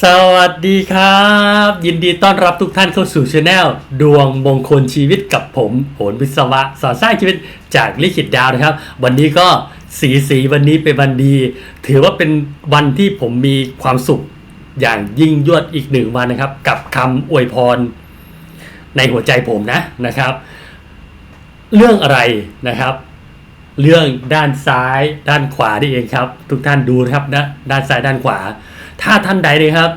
สวัสดีครับ ยินดีต้อนรับทุกท่านเข้าสู่ช anel ดวงมงคลชีวิตกับผมโหนวิศวะสอนสร้างชีวิตจากลิขิตดาวนะครับ วันนี้ก็สีสีวันนี้เป็นวันดี ถือว่าเป็นวันที่ผมมีความสุขอย่างยิ่งยวดอีกหนึ่งวันนะครับ กับคำอวยพร ในหัวใจผมนะนะครับ เรื่องอะไรนะครับ เรื่องด้านซ้ายด้านขวานี่เองครับ ทุกท่านดูนะครับนะด้านซ้ายด้านขวา ถ้าท่านใดเลยครับ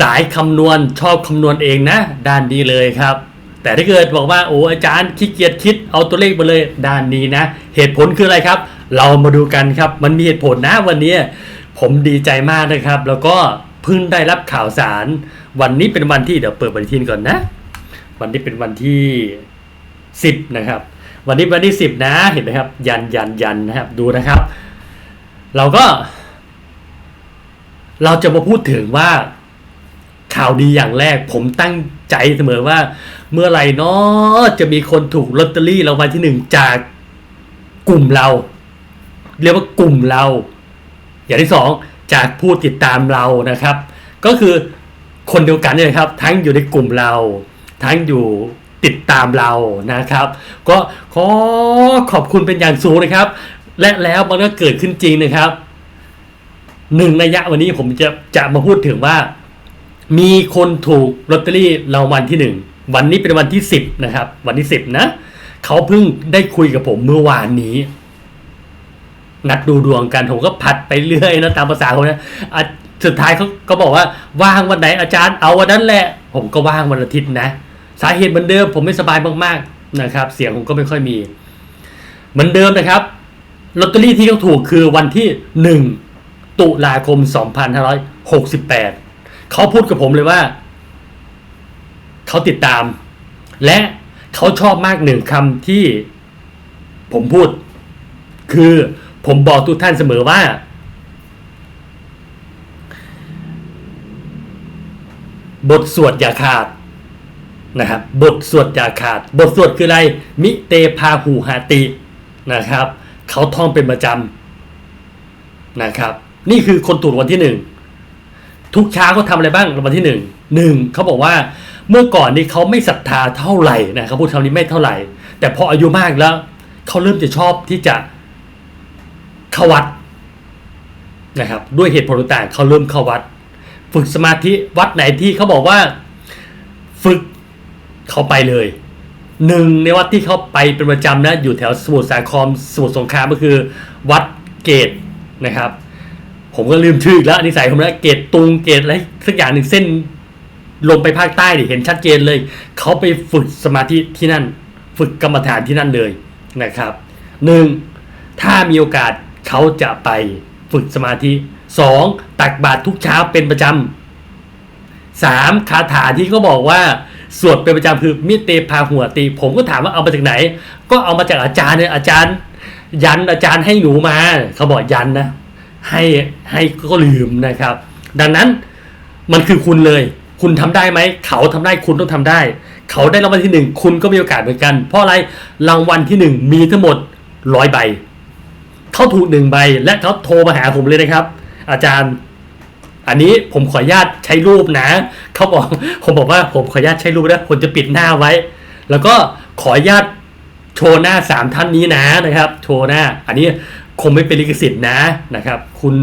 สายคำนวณชอบคำนวณเองนะ ด้านนี้เลยครับ แต่ถ้าเกิดบอกว่าโอ้อาจารย์ขี้เกียจคิดเอาตัวเลขมาเลยด้านนี้นะ เหตุผลคืออะไรครับ เรามาดูกันครับ มันมีเหตุผลนะวันนี้ ผมดีใจมากนะครับ แล้วก็เพิ่งได้รับข่าวสาร วันนี้เป็นวันที่เดี๋ยวเปิดปฏิทินก่อนนะ วันนี้เป็นวันที่สิบนะครับวันนี้วันที่สิบนะเห็นไหมครับ ยันยันยันนะครับดูนะครับ เราก็ เราจะมาพูดถึงว่าข่าวดีอย่างแรก ผมตั้งใจเสมอว่า เมื่อไหร่เนาะจะมีคนถูกลอตเตอรี่รางวัลที่หนึ่งจากกลุ่มเรา เรียกว่ากลุ่มเรา อย่างที่สองจากผู้ติดตามเรานะครับ ก็คือคนเดียวกันเนี่ยครับ ทั้งอยู่ในกลุ่มเรา ทั้งอยู่ติดตามเรานะครับ ก็ขอขอบคุณเป็นอย่างสูงนะครับ และแล้วมันก็เกิดขึ้นจริงนะครับ หนึ่งระยะวันนี้ผมจะจะมาพูดถึงว่า มีคนถูกลอตเตอรี่รางวัลที่หนึ่งวันนี้เป็นวันที่สิบนะครับ วันที่สิบนะเขาเพิ่งได้คุยกับผมเมื่อวานนี้ นัดดูดวงกันผมก็ผัดไปเรื่อยนะตามภาษาเขานะอะสุดท้ายเขาก็บอกว่าว่างวันไหนอาจารย์เอาวันนั้นแหละ ผมก็ว่างวันอาทิตย์นะ สาเหตุเหมือนเดิม ผมไม่สบายมากๆนะครับ เสียงผมก็ไม่ค่อยมี เหมือนเดิมนะครับลอตเตอรี่ที่เขาถูกคือวันที่หนึ่ง ตุลาคม 2568 เขาพูดกับผมเลยว่า เขาติดตาม และเขาชอบมากหนึ่งคำที่ผมพูด คือผมบอกทุกท่านเสมอว่า บทสวดอย่าขาดนะครับบทสวดอย่าขาด บทสวดคืออะไร มิเตพาหูหาตินะครับ เขาท่องเป็นประจำนะครับ นี่คือคนถูกรางวัลที่หนึ่งทุกเช้าเขาทำอะไรบ้างรางวัลที่หนึ่งหนึ่งเขาบอกว่าเมื่อก่อนนี้เขาไม่ศรัทธาเท่าไหร่นะเขาพูดคำนี้ไม่เท่าไหร่ แต่พออายุมากแล้วเขาเริ่มจะชอบที่จะเข้าวัดนะครับ ด้วยเหตุผลต่างเขาเริ่มเข้าวัด ฝึกสมาธิวัดไหนที่เขาบอกว่าฝึกเขาไปเลยหนึ่งในวัดที่เขาไปเป็นประจำนะอยู่แถวสมุทรสาครสมุทรสงครามก็คือ วัดเกตนะครับ ผมก็ลืมชื่ออีกแล้วนิสัยผมแล้วเกตตุงเกตอะไรสักอย่างหนึ่งเส้นลงไปภาคใต้ดิเห็นชัดเจนเลย เขาไปฝึกสมาธิที่นั่น ฝึกกรรมฐานที่นั่นเลยนะครับหนึ่งถ้ามีโอกาสเขาจะไปฝึกสมาธิสองตักบาตรทุกเช้าเป็นประจำสามคาถาที่เขาบอกว่าสวดเป็นประจำคือมิเตพาหัวตี ผมก็ถามว่าเอามาจากไหน ก็เอามาจากอาจารย์เนี่ยอาจารย์ ยันอาจารย์ให้หนูมา เขาบอกยันนะ ให้ให้ก็ลืมนะครับ ดังนั้นมันคือคุณเลย คุณทำได้ไหม เขาทำได้คุณต้องทำได้ เขาได้รางวัลที่หนึ่งคุณก็มีโอกาสเหมือนกัน เพราะอะไรรางวัลที่หนึ่งมีทั้งหมดร้อยใบ เขาถูกหนึ่งใบ และเขาโทรมาหาผมเลยนะครับ อาจารย์อันนี้ผมขออนุญาตใช้รูปนะ เขาบอกผมบอกว่าผมขออนุญาตใช้รูปนะผมจะปิดหน้าไว้ แล้วก็ขออนุญาตโชว์หน้าสามท่านนี้นะนะครับ โชว์หน้า อันนี้ คงไม่เป็นลิขสิทธิ์นะนะครับ คุณ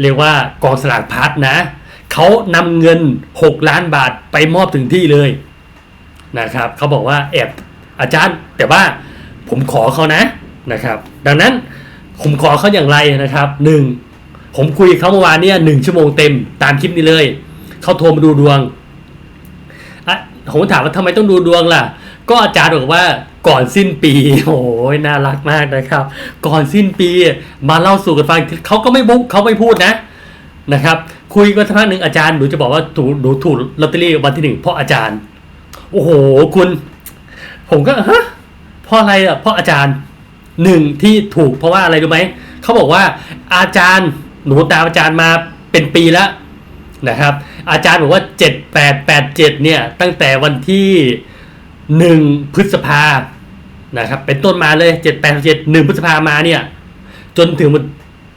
เรียกว่ากองสลากพัดนะเขานำเงิน 6 ล้านบาทไปมอบถึงที่เลยนะครับเขาบอกว่าแอบอาจารย์ แต่ว่าผมขอเขานะนะครับ ดังนั้นผมขอเขาอย่างไรนะครับหนึ่งผมคุยกับเขาเมื่อวานเนี่ยหนึ่งชั่วโมงเต็มตามคลิปนี้เลยเขาโทรมาดูดวงผมถามว่าทำไมต้องดูดวงล่ะ ก็อาจารย์บอกว่า ก่อนสิ้นปี โอ้ยน่ารักมากนะครับ ก่อนสิ้นปีมาเล่าสู่กันฟังเขาก็ไม่บุกเขาไม่พูดนะนะครับ คุยกันสักพักหนึ่งอาจารย์หนูจะบอกว่าถูหนูถูกลอตเตอรี่วันที่หนึ่งเพราะอาจารย์ โอ้โหคุณ ผมก็ฮะเพราะอะไรอะเพราะอาจารย์หนึ่งที่ถูกเพราะว่าอะไรรู้ไหมเขาบอกว่าอาจารย์หนูตามอาจารย์มาเป็นปีแล้วนะครับ อาจารย์บอกว่าเจ็ดแปดแปดเจ็ดเนี่ยตั้งแต่วันที่ หนึ่งพฤษภานะครับ เป็นต้นมาเลยเจ็ดแปดเจ็ดหนึ่งพฤษภามาเนี่ย จนถึง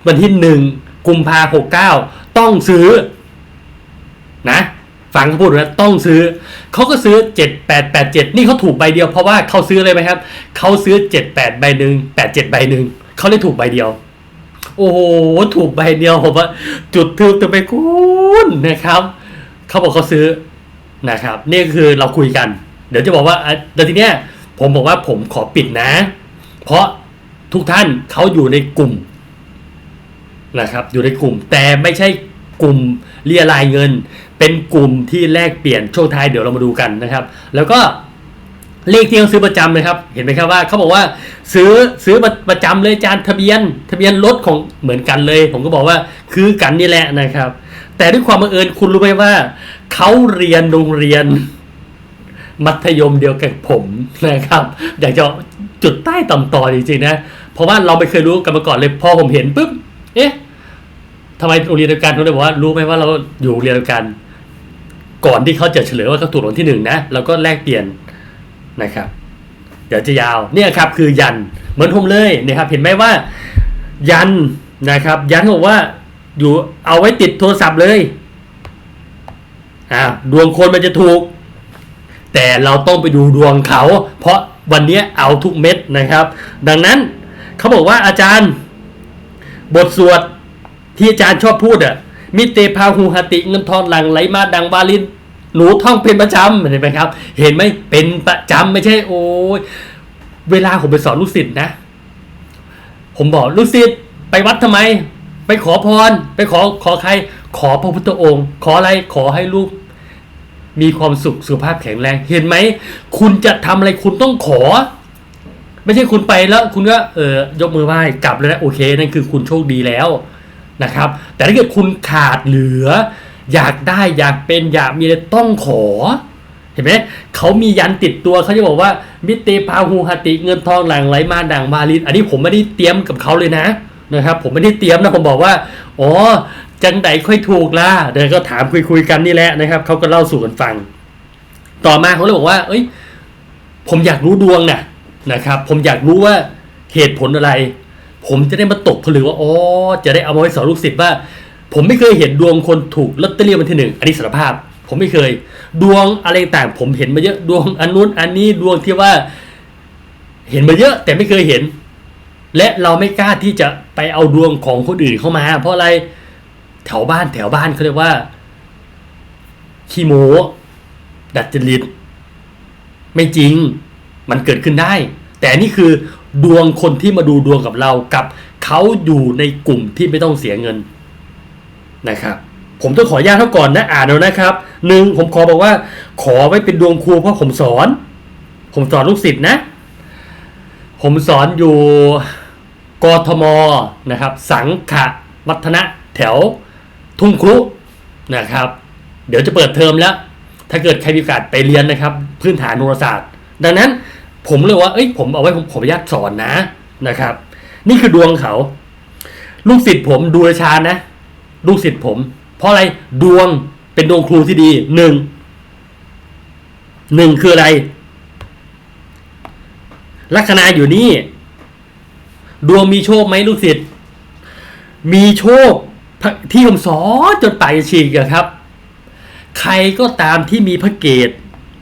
วันที่หนึ่งกุมภาหกเก้าต้องซื้อ นะฟังเขาพูดนะต้องซื้อเขาก็ซื้อเจ็ดแปดแปดเจ็ดนี่เขาถูกใบเดียวเพราะว่าเขาซื้อเลยไหมครับเขาซื้อเจ็ดแปดใบหนึ่งแปดเจ็ดใบหนึ่งเขาเลยถูกใบเดียว โอ้โหถูกใบเดียวผมว่าจุดทึบตัวไปคุณนะครับเขาบอกเขาซื้อนะครับ นี่คือเราคุยกัน เดี๋ยวจะบอกว่าอะเดี๋ยวทีเนี้ยผมบอกว่าผมขอปิดนะ เพราะทุกท่านเขาอยู่ในกลุ่มนะครับอยู่ในกลุ่มแต่ไม่ใช่กลุ่มเรียรายเงิน เป็นกลุ่มที่แลกเปลี่ยนช่วงท้ายเดี๋ยวเรามาดูกันนะครับ แล้วก็เลขที่เขาซื้อประจำเลยครับ เห็นไหมครับว่าเขาบอกว่าซื้อซื้อประจำเลยจานทะเบียน ทะเบียนรถของเหมือนกันเลย ผมก็บอกว่าคือกันนี่แหละนะครับ แต่ด้วยความบังเอิญคุณรู้ไหมว่าเขาเรียนโรงเรียน มัธยมเดียวกับผมนะครับอยากจะจุดใต้ต่ำต่อจริงๆนะเพราะว่าเราไม่เคยรู้กันมาก่อนเลยพอผมเห็นปุ๊บเอ๊ะทำไมโรงเรียนเดียวกันเขาเลยบอกว่ารู้ไหมว่าเราอยู่โรงเรียนเดียวกัน ก่อนที่เขาจะเฉลยว่าเขาถูกรางวัลที่หนึ่งนะเราก็แลกเปลี่ยนนะครับ เดี๋ยวจะยาวเนี่ยครับคือยันเหมือนผมเลยนะครับ เห็นไหมว่า ยันนะครับ ยันบอกว่าอยู่เอาไว้ติดโทรศัพท์เลยอ่าดวงคนมันจะถูก แต่เราต้องไปดูดวงเขา เพราะวันนี้เอาทุกเม็ดนะครับ ดังนั้นเขาบอกว่าอาจารย์ บทสวดที่อาจารย์ชอบพูดอะมิเตพาหูหติเงินทองหลังไหลมาดังบาลินหนูท่องเป็นประจำเห็นไหมครับ เห็นไหมเป็นประจำไม่ใช่ โอ้ยเวลาผมไปสอนลูกศิษย์นะ ผมบอกลูกศิษย์ไปวัดทำไม ไปขอพร ไปขอขอใคร ขอพระพุทธองค์ ขออะไรขอให้ลูก มีความสุขสุขภาพแข็งแรง เห็นไหม คุณจะทำอะไรคุณต้องขอ ไม่ใช่คุณไปแล้วคุณก็เออยกมือไหว้กลับเลยนะโอเคนั่นคือคุณโชคดีแล้วนะครับ แต่ถ้าเกิดคุณขาดเหลือ อยากได้อยากเป็นอยากมีอะไรต้องขอ เห็นไหมเขามียันติดตัวเขาจะบอกว่า มิเตพาหูหติเงินทองหลั่งไหลมาดังวาลินอันนี้ผมไม่ได้เตรียมกับเขาเลยนะนะครับ ผมไม่ได้เตรียมนะผมบอกว่าอ๋อ จังไดค่อยถูกล่ะเดี๋ยวก็ถามคุยคุยๆกันนี่แหละนะครับเขาก็เล่าสู่กันฟัง ต่อมาเขาเลยบอกว่า เอ้ย ผมอยากรู้ดวงนะนะครับ ผมอยากรู้ว่าเหตุผลอะไร ผมจะได้มาตกผลึกว่าอ๋อจะได้เอามาไว้สอนลูกศิษย์ว่า ผมไม่เคยเห็นดวงคนถูกลอตเตอรี่วันที่หนึ่งอันนี้สารภาพ ผมไม่เคย ดวงอะไรต่างผมเห็นมาเยอะดวงอันนู้นอันนี้ดวงที่ว่า เห็นมาเยอะ แต่ไม่เคยเห็น และเราไม่กล้าที่จะไปเอาดวงของคนอื่นเข้ามา เพราะอะไร แถวบ้านแถวบ้านเขาเรียกว่าขี้โมดัดจริตไม่จริง มันเกิดขึ้นได้ แต่นี่คือดวงคนที่มาดูดวงกับเรากับเขาอยู่ในกลุ่มที่ไม่ต้องเสียเงินนะครับ ผมต้องขออนุญาตเขาก่อนนะอ่านเอานะครับหนึ่งผมขอบอกว่า ขอไว้เป็นดวงครูเพราะผมสอน ผมสอนลูกศิษย์นะ ผมสอนอยู่กทมนะครับ สังขะวัฒนะแถว ทุ่งครุนะครับ เดี๋ยวจะเปิดเทอมแล้ว ถ้าเกิดใครมีโอกาสไปเรียนนะครับ พื้นฐานโหราศาสตร์ ดังนั้นผมเลยว่าเอ้ยผมเอาไว้ผมขออนุญาตสอนนะนะครับ นี่คือดวงเขา ลูกศิษย์ผมดูราชานะ ลูกศิษย์ผม เพราะอะไรดวงเป็นดวงครูที่ดีหนึ่งหนึ่งคืออะไร ลัคนาอยู่นี่ ดวงมีโชคไหมลูกศิษย์มีโชค ที่ผมสอจนปายฉีกอะครับ ใครก็ตามที่มีพระเกต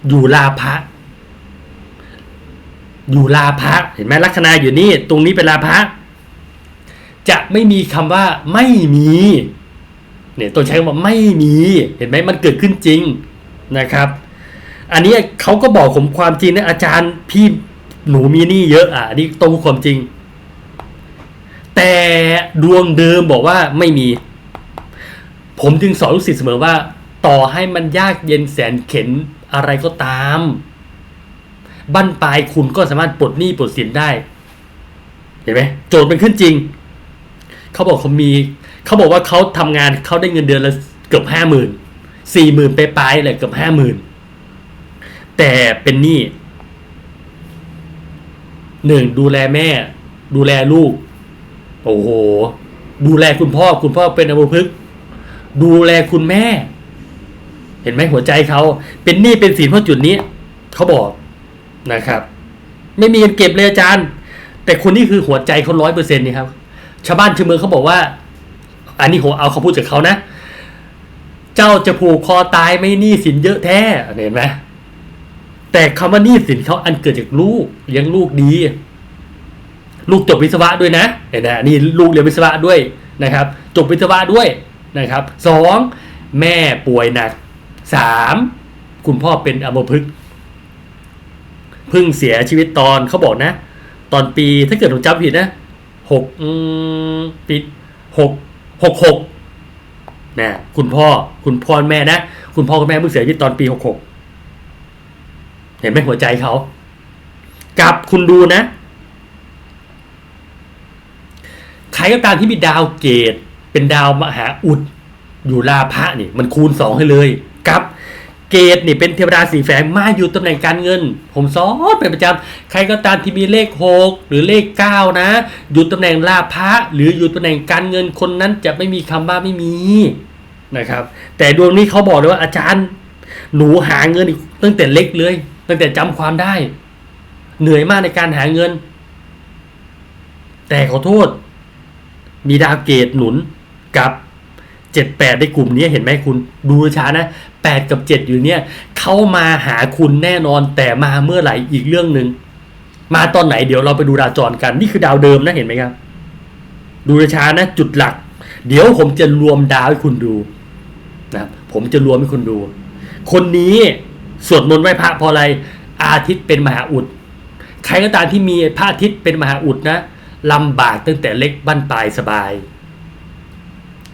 อยู่ลาภะอยู่ลาภะเห็นไหมลัคนาอยู่นี่ตรงนี้เป็นลาภะจะไม่มีคำว่าไม่มีเนี่ยต้องใช้คำว่าไม่มีเห็นไหมมันเกิดขึ้นจริงนะครับ อันนี้เขาก็บอกผมความจริงนะอาจารย์พี่หนูมีนี่เยอะอะอันนี้ตรงความจริง แต่ดวงเดิมบอกว่าไม่มี ผมจึงสอนลูกศิษย์เสมอว่า ต่อให้มันยากเย็นแสนเข็นอะไรก็ตามบั้นปลายคุณก็สามารถปลดหนี้ปลดสินได้ เห็นไหมโจทย์มันขึ้นจริง เขาบอกเขามีเขาบอกว่าเขาทำงานเขาได้เงินเดือนละเกือบห้าหมื่นสี่หมื่นไปปลายเลยเกือบห้าหมื่นแต่เป็นหนี้หนึ่งดูแลแม่ ดูแลลูก โอ้โห ดูแลคุณพ่อคุณพ่อเป็นอัมพฤกษ์ ดูแลคุณแม่ เห็นไหมหัวใจเขาเป็นหนี้เป็นสินเพราะจุดนี้เขาบอกนะครับ ไม่มีเงินเก็บเลยอาจารย์ แต่คนนี้คือหัวใจเขาร้อยเปอร์เซ็นต์นี่ครับ ชาวบ้านชาวเมืองเขาบอกว่า อันนี้ผมเอาเขาพูดจากเขานะ เจ้าจะผูกคอตายไม่หนี้สินเยอะแท้เห็นไหมแต่คำว่าหนี้สินเขาอันเกิดจากลูกเลี้ยงลูกดี ลูกจบวิศวะด้วยนะเห็นไหมนี่ลูกเรียนวิศวะด้วยนะครับ จบวิศวะด้วย นะครับสองแม่ป่วยหนักสามคุณพ่อเป็นอัมพฤกษ์พิ่งเสียชีวิตตอนเขาบอกนะ ตอนปีถ้าเกิดผมจำผิดนะหกปีหกหกหกนะคุณพ่อคุณพ่อแม่นะ คุณพ่อคุณแม่เพิ่งเสียชีวิตตอนปีหกหกเห็นไหมหัวใจเขากับคุณดูนะ ใครก็ตามที่มีดาวเกต เป็นดาวมหาอุดอยู่ลาภะนี่มันคูณสองให้เลยกับเกตนี่เป็นเทวดาสีแฝงมาอยู่ตำแหน่งการเงิน ผมสอนเป็นประจำใครก็ตามที่มีเลขหกหรือเลขเก้านะ อยู่ตำแหน่งลาภะหรืออยู่ตำแหน่งการเงินคนนั้นจะไม่มีคำว่าไม่มีนะครับ แต่ดวงนี้เขาบอกเลยว่าอาจารย์หนูหาเงินตั้งแต่เล็กเลย ตั้งแต่จำความได้ เหนื่อยมากในการหาเงิน แต่ขอโทษ มีดาวเกตหนุน กับเจ็ดแปดในกลุ่มนี้เห็นไหมคุณดูช้านะแปดกับเจ็ดอยู่เนี่ยเข้ามาหาคุณแน่นอนแต่มาเมื่อไหร่อีกเรื่องหนึ่งมาตอนไหนเดี๋ยวเราไปดูดาวจรกัน นี่คือดาวเดิมนะเห็นไหมครับ ดูช้านะจุดหลัก เดี๋ยวผมจะรวมดาวให้คุณดูนะครับผมจะรวมให้คุณดู คนนี้สวดมนต์ไหว้พระพราะอะไร อาทิตย์เป็นมหาอุด ใครก็ตามที่มีพระอาทิตย์เป็นมหาอุดนะลำบากตั้งแต่เล็กบ้านปลายสบาย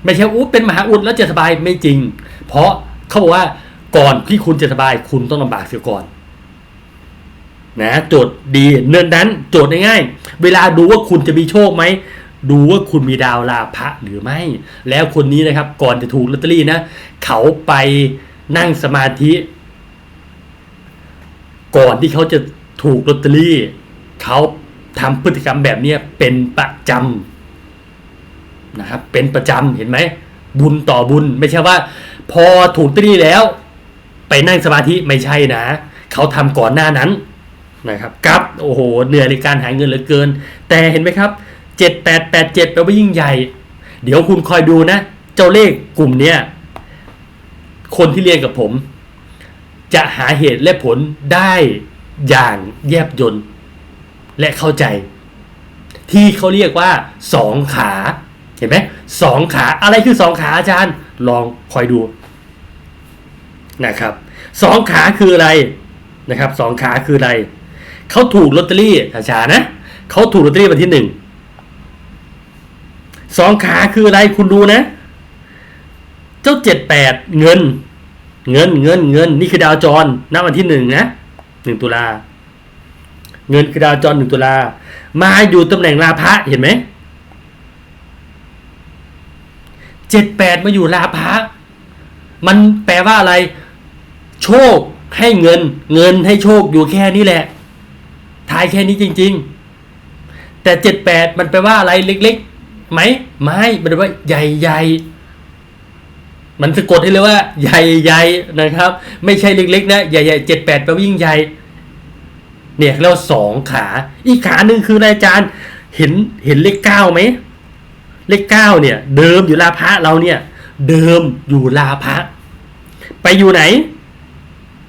ไม่ใช่อู้เป็นมหาอุดแล้วจะสบายไม่จริง เพราะเขาบอกว่าก่อนที่คุณจะสบายคุณต้องลำบากเสียก่อนนะโจทย์ดีเนื่องนั้นโจทย์ง่ายๆเวลาดูว่าคุณจะมีโชคไหมดูว่าคุณมีดาวลาภะหรือไม่ แล้วคนนี้นะครับก่อนจะถูกลอตเตอรี่นะเขาไปนั่งสมาธิ ก่อนที่เขาจะถูกลอตเตอรี่ เขาทำพฤติกรรมแบบนี้เป็นประจำ นะครับ เป็นประจำเห็นไหม บุญต่อบุญไม่ใช่ว่า พอถูกตรีแล้ว ไปนั่งสมาธิไม่ใช่นะ เขาทำก่อนหน้านั้นนะครับกับโอ้โหเหนื่อยในการหาเงินเหลือเกิน แต่เห็นไหมครับเจ็ดแปดแปดเจ็ดแปลว่ายิ่งใหญ่ เดี๋ยวคุณคอยดูนะ เจ้าเลขกลุ่มเนี้ยคนที่เรียนกับผม จะหาเหตุและผลได้อย่างแยบยนและเข้าใจ ที่เขาเรียกว่าสองขา เห็นไหมสองขาอะไรคือสองขาอาจารย์ ลองคอยดูนะครับสองขาคืออะไรนะครับสองขาคืออะไรเขาถูกลอตเตอรี่ช้าๆนะเขาถูกลอตเตอรี่วันที่หนึ่งสองขาคืออะไรคุณดูนะ เจ้าเจ็ดแปดเงิน เงินเงินเงิน นี่คือดาวจรณวันที่หนึ่งนะหนึ่งตุลาเงินคือดาวจรหนึ่งตุลามาอยู่ตำแหน่งลาภะเห็นไหม เจ็ดแปดมาอยู่ลาภะมันแปลว่าอะไร โชคให้เงิน เงินให้โชคอยู่แค่นี้แหละทายแค่นี้จริง ๆ แต่เจ็ดแปดมันแปลว่าอะไรเล็กๆไหมไม่มันแปลว่าใหญ่ๆมันสะกดให้เลยว่าใหญ่ๆนะครับ ไม่ใช่เล็กๆ นะใหญ่ๆเจ็ดแปดแปลว่ายิ่งใหญ่ เนี่ยเรียกว่าสองขา อีกขาหนึ่งคืออาจารย์ เห็นเห็นเลขเก้าไหม เลขเก้าเนี่ย เดิมอยู่ลาพะเราเนี่ย เดิมอยู่ลาพะ ไปอยู่ไหน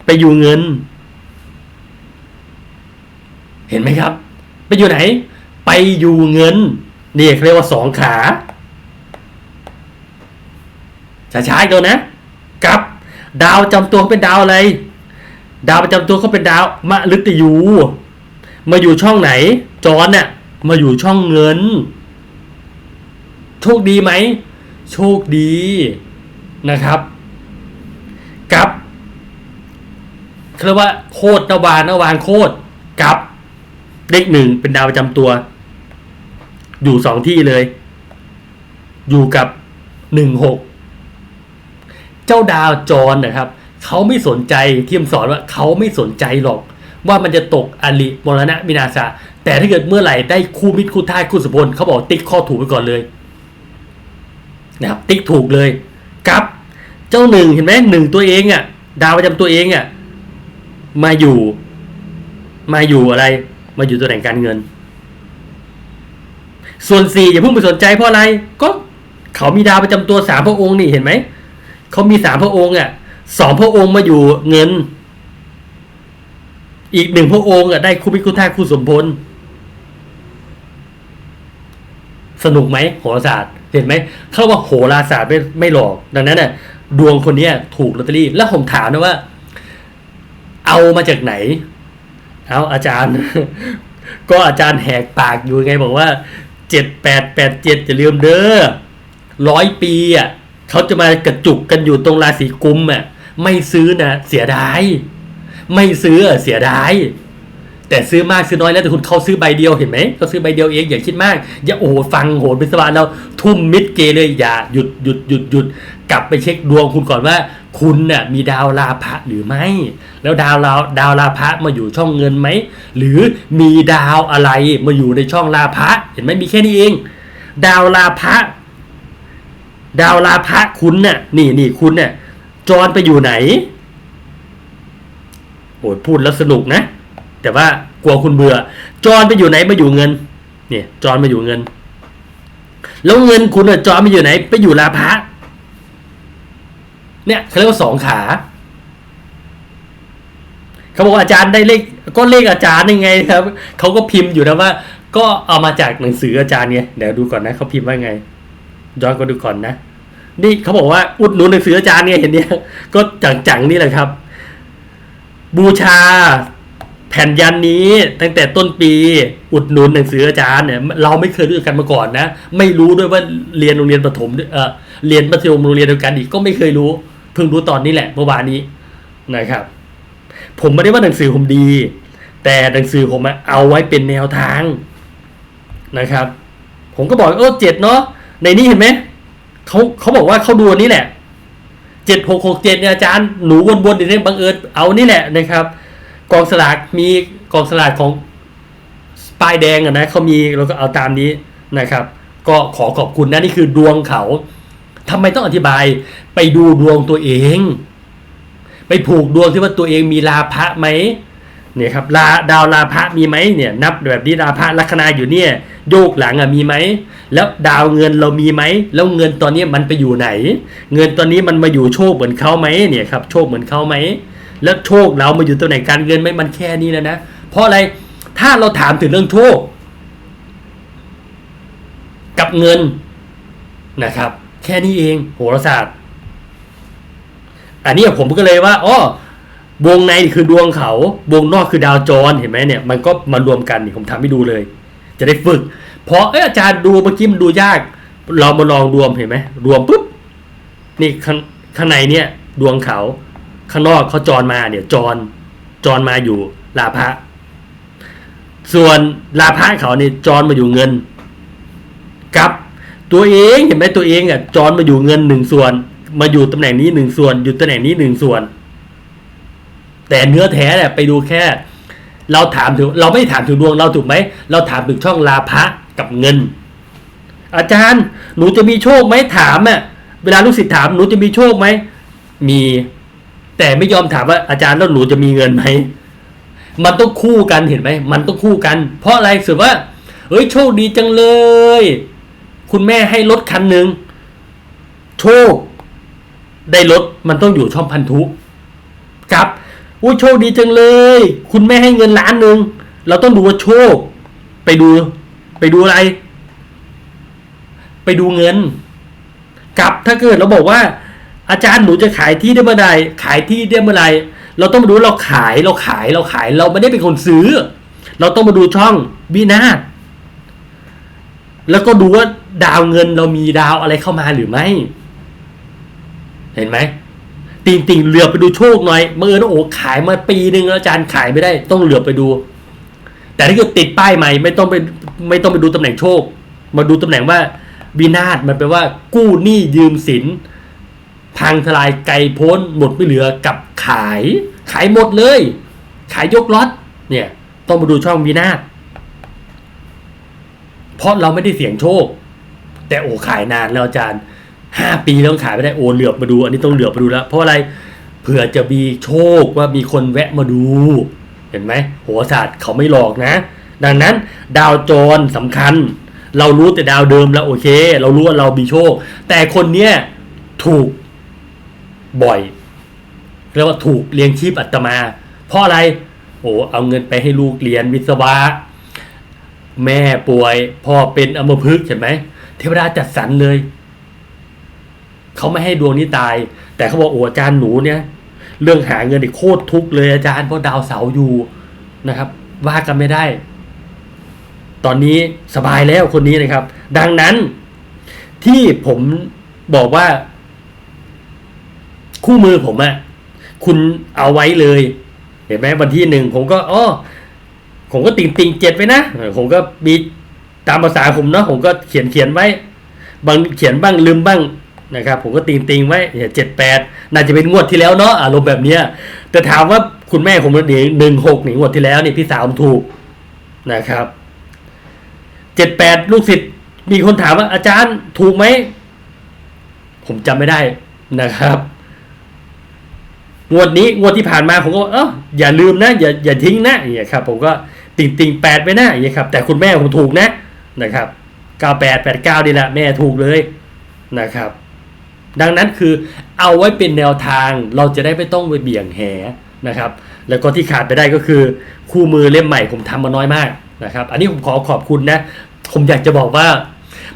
ไปอยู่เงิน เห็นไหมครับ ไปอยู่ไหน ไปอยู่เงินนี่เรียกว่าสองขาช้าๆอีกตัวนะกับ ดาวจำตัวเขาเป็นดาวอะไร ดาวประจำตัวเขาเป็นดาวมะฤตยู มาอยู่ช่องไหนจรเนี่ยมาอยู่ช่องเงิน โชคดีไหม โชคดีนะครับกับเรียกว่าโคตรนวานนวานโคตรกับเลขหนึ่งเป็นดาวประจำตัว อยู่สองที่เลย อยู่กับหนึ่งหกเจ้าดาวจรนะครับเขาไม่สนใจที่มสอนว่าเขาไม่สนใจหรอก ว่ามันจะตกอลิมรณะมินาสะแต่ถ้าเกิดเมื่อไหร่ได้คู่มิตรคู่ท่ายคู่สุพลเขาบอกติ๊กข้อถูกไปก่อนเลย นะครับติ๊กถูกเลยกับเจ้าหนึ่งเห็นไหมหนึ่งตัวเองอะ่ะดาวประจำตัวเองอะ่ะมาอยู่ มาอยู่อะไร มาอยู่ตัวแหน่งการเงิน ส่วนสี่อย่าเพิ่งไปสนใจเพราะอะไรก็เขามีดาวประจำตัวสามพระองค์นี่เห็นไหมเขามีสามพระองค์อะสองพระองค์มาอยู่เงิน อีกหนึ่งพระองค์อะได้คู่พิคุท่าคู่สมพลสนุกไหมโหราศาสตร์ เห็นไหมเขาว่าโหราศาสตร์ไม่ไม่หลอก ดังนั้นน่ะดวงคนเนี้ยถูกลอตเตอรี่ แล้วผมถามนะว่า เอามาจากไหน เอาอาจารย์ ก็อาจารย์แหกปากอยู่ไงบอกว่าเจ็ดแปดแปดเจ็ดจะลืมเด้อร้อยปีอะเขาจะมากระจุกกันอยู่ตรงราศีกุมอะไม่ซื้อนะเสียดาย ไม่ซื้อเสียดาย แต่ซื้อมากซื้อน้อยแล้วแต่คุณเขาซื้อใบเดียวเห็นไหมเขาซื้อใบเดียวเองอย่าคิดมาก อย่าโอ้ฟังโหนเป็นสวรรค์เราทุ่มมิดเกเลยอย่าหยุดหยุดหยุดหยุดกลับไปเช็คดวงคุณก่อนว่า คุณน่ะมีดาวลาภะหรือไม่ แล้วดาวลาดาวลาภะมาอยู่ช่องเงินไหมหรือมีดาวอะไรมาอยู่ในช่องลาภะเห็นไหมมีแค่นี้เอง ดาวลาภะดาวลาภะคุณน่ะนี่นี่คุณน่ะจรไปอยู่ไหนโอ้ยพูดแล้วสนุกนะ แต่ว่ากลัวคุณเบื่อ จอนไปอยู่ไหนมาอยู่เงิน เนี่ย จอนมาอยู่เงิน แล้วเงินคุณอะจอนมาอยู่ไหน ไปอยู่ลาภะเนี่ยเขาเรียกว่าสองขาเขาบอกอาจารย์ได้เลขก็เลขอาจารย์ยังไงครับเขาก็พิมพ์อยู่นะว่า ก็เอามาจากหนังสืออาจารย์ไงเดี๋ยวดูก่อนนะเขาพิมพ์ว่าไงย้อนก็ดูก่อนนะนี่เขาบอกว่าอุดหนุนหนังสืออาจารย์เนี่ยเห็นเนี่ยก็จังๆนี่แหละครับ บูชา แผ่นยันนี้ตั้งแต่ต้นปีอุดหนุนหนังสืออาจารย์เนี่ยเราไม่เคยรู้จักกันมาก่อนนะ ไม่รู้ด้วยว่าเรียนโรงเรียนประถมเออเรียนมัธยมโรงเรียนเดียวกันอีกก็ไม่เคยรู้ เพิ่งรู้ตอนนี้แหละเมื่อวานนี้นะครับ ผมไม่ได้ว่าหนังสือผมดี แต่หนังสือผมเอาไว้เป็นแนวทางนะครับ ผมก็บอกเออเจ็ดเนาะในนี้เห็นไหมเขาเขาบอกว่าเขาดูนนี้แหละเจ็ดหกหกเจ็ดเนี่ยอาจารย์หนูวนๆเดี๋ยวนี้บังเอิญเอานี่แหละนะครับ กองสลากมีกองสลากของป้ายแดงนะเขามีเราก็เอาตามนี้นะครับ ก็ขอขอบคุณนะนี่คือดวงเขาทำไมต้องอธิบายไปดูดวงตัวเอง ไปผูกดวงที่ว่าตัวเองมีลาภะไหมเนี่ยครับลาดาวลาภะมีไหมเนี่ยนับแบบนี้ลาภะลัคนาอยู่เนี่ยโยกหลังอะมีไหมแล้วดาวเงินเรามีไหมแล้วเงินตอนนี้มันไปอยู่ไหน เงินตอนนี้มันมาอยู่โชคเหมือนเขาไหมเนี่ยครับโชคเหมือนเขาไหม แล้วโชคเรามาอยู่ตำแหน่งการเงินไหมมันแค่นี้แล้วนะ เพราะอะไรถ้าเราถามถึงเรื่องโชค กับเงินนะครับ แค่นี้เองโหราศาสตร์ อันนี้ผมก็เลยว่าอ๋อวงในคือดวงเขา วงนอกคือดาวจรเห็นไหมเนี่ย มันก็มารวมกันนี่ผมทำให้ดูเลย จะได้ฝึกเพราะเอออาจารย์ดูเมื่อกี้มันดูยาก เรามาลองรวมเห็นไหมรวมปุ๊บนี่ข้างข้างในเนี่ย ดวงเขา ข้างนอกเขาจรมาเนี่ยจรจรมาอยู่ลาภะส่วนลาภะเขาเนี่ยจรมาอยู่เงินกับตัวเองเห็นไหมตัวเองอะจรมาอยู่เงินหนึ่งส่วน มาอยู่ตำแหน่งนี้หนึ่งส่วน อยู่ตำแหน่งนี้หนึ่งส่วน แต่เนื้อแท้เนี่ยไปดูแค่ เราถามถึงเราไม่ถามถึงดวงเราถูกไหมเราถามถึงช่องลาภะกับเงิน อาจารย์หนูจะมีโชคไหมถามอะเวลาลูกศิษย์ถามหนูจะมีโชคไหมมี แต่ไม่ยอมถามว่าอาจารย์แล้วหนูจะมีเงินไหมมันต้องคู่กันเห็นไหมมันต้องคู่กัน เพราะอะไรสือว่าเฮ้ยโชคดีจังเลย คุณแม่ให้รถคันหนึ่งโชค ได้รถมันต้องอยู่ช่องพันธุกับอุ้ยโชคดีจังเลย คุณแม่ให้เงินล้านหนึ่งเราต้องดูว่าโชค ไปดู ไปดูอะไร ไปดูเงินกับถ้าเกิดเราบอกว่า อาจารย์หนูจะขายที่ได้เมื่อใดขายที่ได้เมื่อไหรเราต้องมาดูเราขายเราขายเราขาย เราไม่ได้เป็นคนซื้อ เราต้องมาดูช่องวินาศแล้วก็ดูว่าดาวเงินเรามีดาวอะไรเข้ามาหรือไม่ เห็นไหมติงติงเหลือไปดูโชคหน่อยเมื่อเอิญโอ้ขายมาปีหนึ่งแล้วอาจารย์ขายไม่ได้ ต้องเหลือไปดู แต่ถ้าเกิดติดป้ายใหม่ไม่ต้องไปไม่ต้องไปดูตำแหน่งโชค มาดูตำแหน่งว่าวินาศมันแปลว่ากู้หนี้ยืมสิน พังทลายไกลโพ้นหมดไม่เหลือกับขาย ขายหมดเลย ขายยกล็อตเนี่ยต้องมาดูช่องวินาศเพราะเราไม่ได้เสี่ยงโชค แต่โอ้ขายนานแล้วอาจารย์ห้าปีแล้วขายไม่ได้โอเหลือบมาดู อันนี้ต้องเหลือบมาดูแล้ว เพราะอะไรเผื่อจะมีโชคว่ามีคนแวะมาดู เห็นไหมโหราศาสตร์เขาไม่หลอกนะ ดังนั้น ดาวโจรสำคัญ เรารู้แต่ดาวเดิมแล้วโอเค เรารู้ว่าเรามีโชค แต่คนเนี้ยถูก บ่อยเรียกว่าถูกเลี้ยงชีพอัตมา เพราะอะไรโอ้เอาเงินไปให้ลูกเรียนวิศวะ แม่ป่วยพ่อเป็นอมพฤกษ์เห็นไหมเทวดาจัดสรรเลยเขาไม่ให้ดวงนี้ตาย แต่เขาบอกโอ้อาจารย์หนูเนี่ย เรื่องหาเงินนี่โคตรทุกข์เลยอาจารย์เพราะดาวเสาอยู่นะครับ ว่ากันไม่ได้ ตอนนี้สบายแล้วคนนี้นะครับ ดังนั้นที่ผมบอกว่า คู่มือผมอะคุณเอาไว้เลย เห็นไหมวันที่หนึ่งผมก็อ๋อผมก็ติ่งติงเจ็ดไว้นะ ผมก็มีตามภาษาผมเนาะผมก็เขียนเขียนไว้ บางเขียนบ้างลืมบ้างนะครับ ผมก็ติงติงไว้เจ็ดแปดน่าจะเป็นงวดที่แล้วเนาะอารมณ์แบบเนี้ยแต่ถามว่าคุณแม่ผมเดี๋ยวหนึ่งหกหนึ่งวดที่แล้วนี่พี่สาวผมถูกนะครับเจ็ดแปดลูกศิษย์มีคนถามว่าอาจารย์ถูกไหม ผมจำไม่ได้นะครับ งวดนี้งวดที่ผ่านมาผมก็เอออย่าลืมนะอย่าอย่าทิ้งนะอย่างเงี้ยครับผมก็ติ่งติ่งแปดไปนะอย่างเงี้ยครับแต่คุณแม่ผมถูกนะนะครับเก้าแปดแปดเก้านี่แหละแม่ถูกเลยนะครับ ดังนั้นคือเอาไว้เป็นแนวทางเราจะได้ไม่ต้องไปเบี่ยงแหนะครับแล้วก็ที่ขาดไปได้ก็คือ คู่มือเล่มใหม่ผมทำมาน้อยมากนะครับ อันนี้ผมขอขอบคุณนะ ผมอยากจะบอกว่า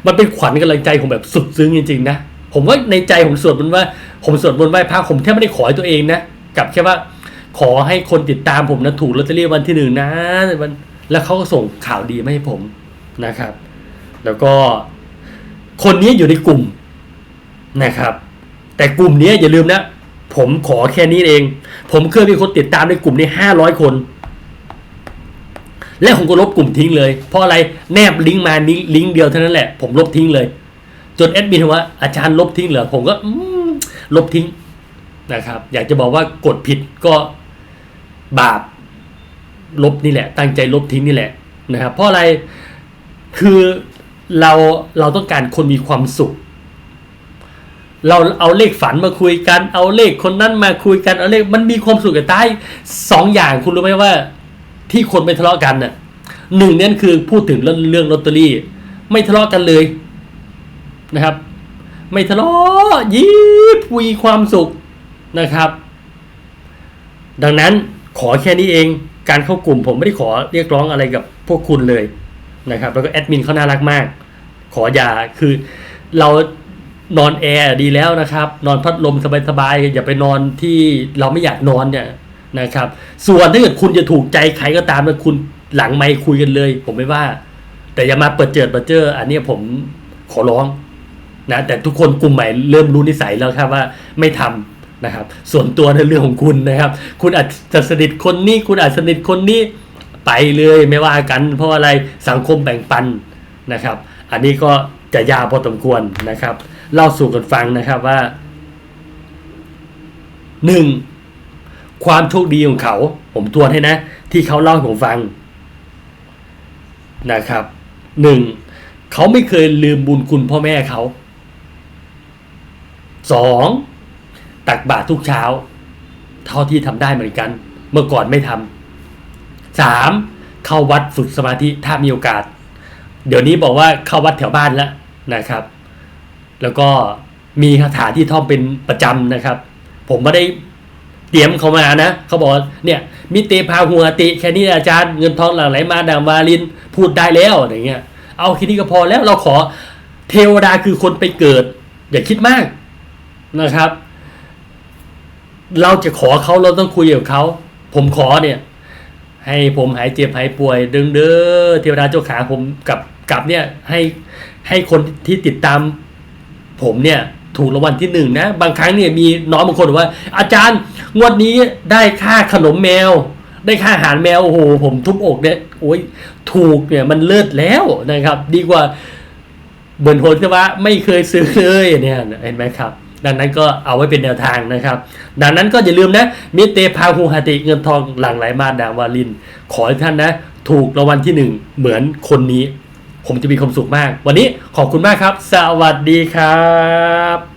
มันเป็นขวัญกำลังใจผมแบบสุดซึ้งจริงๆนะ ผมว่าในใจผมสวดมนว่า ผมสวดมนต์ไหว้พระผมแทบไม่ได้ขอให้ตัวเองนะกับแค่ว่าขอให้คนติดตามผมนะถูกลอตเตอรี่วันที่หนึ่งนะวันแล้วเขาก็ส่งข่าวดีมาให้ผมนะครับ แล้วก็คนนี้อยู่ในกลุ่มนะครับ แต่กลุ่มนี้อย่าลืมนะ ผมขอแค่นี้เอง ผมเคยมีคนติดตามในกลุ่มนี้ห้าร้อยคน และผมก็ลบกลุ่มทิ้งเลย เพราะอะไรแนบลิงก์มาลิงก์ลิงก์เดียวเท่านั้นแหละ ผมลบทิ้งเลย จนแอดมินถามว่าอาจารย์ลบทิ้งเหรอผมก็อืม ลบทิ้งนะครับ อยากจะบอกว่ากดผิดก็บาปลบนี่แหละ ตั้งใจลบทิ้งนี่แหละนะครับ เพราะอะไรคือเราเราต้องการคนมีความสุข เราเอาเลขฝันมาคุยกัน เอาเลขคนนั้นมาคุยกันเอาเลขมันมีความสุขกับใต้สองอย่างคุณรู้ไหมว่า ที่คนไม่ทะเลาะกันน่ะหนึ่งเนี่ยคือพูดถึงเรื่องเรื่องลอตเตอรี่ ไม่ทะเลาะกันเลยนะครับ ไม่ทะเลาะยิบวีความสุขนะครับ ดังนั้นขอแค่นี้เองการเข้ากลุ่มผมไม่ได้ขอเรียกร้องอะไรกับพวกคุณเลยนะครับ แล้วก็แอดมินเขาน่ารักมาก ขออย่าคือเรานอนแอร์ดีแล้วนะครับ นอนพัดลมสบายๆอย่าไปนอนที่เราไม่อยากนอนเนี่ยนะครับ ส่วนถ้าเกิดคุณจะถูกใจใครก็ตามนะคุณหลังไม่คุยกันเลย ผมไม่ว่า แต่อย่ามาเปิดเจิดเปิดเจออันนี้ผมขอร้อง นะแต่ทุกคนกลุ่มใหม่เริ่มรู้นิสัยแล้วครับว่าไม่ทำนะครับ ส่วนตัวในเรื่องของคุณนะครับ คุณอาจจะสนิทคนนี้ คุณอาจสนิทคนนี้ไปเลยไม่ว่ากัน เพราะอะไรสังคมแบ่งปันนะครับ อันนี้ก็จะยาวพอสมควรนะครับ เล่าสู่กันฟังนะครับว่าหนึ่งความโชคดีของเขา ผมทวนให้นะ ที่เขาเล่าให้ผมฟังนะครับหนึ่งเขาไม่เคยลืมบุญคุณพ่อแม่เขา สองตักบาตรทุกเช้า เท่าที่ทำได้เหมือนกัน เมื่อก่อนไม่ทำสามเข้าวัดฝึกสมาธิถ้ามีโอกาส เดี๋ยวนี้บอกว่าเข้าวัดแถวบ้านแล้วนะครับ แล้วก็มีคาถาที่ท่องเป็นประจำนะครับ ผมไม่ได้เตรียมเขามานะเขาบอกเนี่ย มิเตพาหัวติแค่นี้อาจารย์เงินทองหลั่งไหลมาดังวาลินพูดได้แล้วอย่างเงี้ย เอาแค่นี้ก็พอแล้วเราขอเทวดาคือคนไปเกิด อย่าคิดมาก นะครับ เราจะขอเขาเราต้องคุยกับเขาผมขอเนี่ย ให้ผมหายเจ็บหายป่วยดึงเด้อเทวดาเจ้าขาผมกับกับเนี่ยให้ให้คนที่ติดตาม ผมเนี่ยถูกรางวัลที่หนึ่งนะ บางครั้งเนี่ยมีน้องบางคนบอกว่า อาจารย์งวดนี้ได้ค่าขนมแมว ได้ค่าอาหารแมวโอ้โหผมทุบอกเนี่ยโอ้ยถูกเนี่ยมันเลิศแล้วนะครับ ดีกว่าเบิร์นโฮนที่ว่าไม่เคยซื้อเลยเนี่ยเห็นไหมครับ ดังนั้นก็เอาไว้เป็นแนวทางนะครับ ดังนั้นก็อย่าลืมนะมิเตพาหูหาติเงินทองหลั่งไหลมาดาวาลิน ขอให้ท่านนะ ถูกรางวัลที่หนึ่งเหมือนคนนี้ ผมจะมีความสุขมาก วันนี้ขอบคุณมากครับ สวัสดีครับ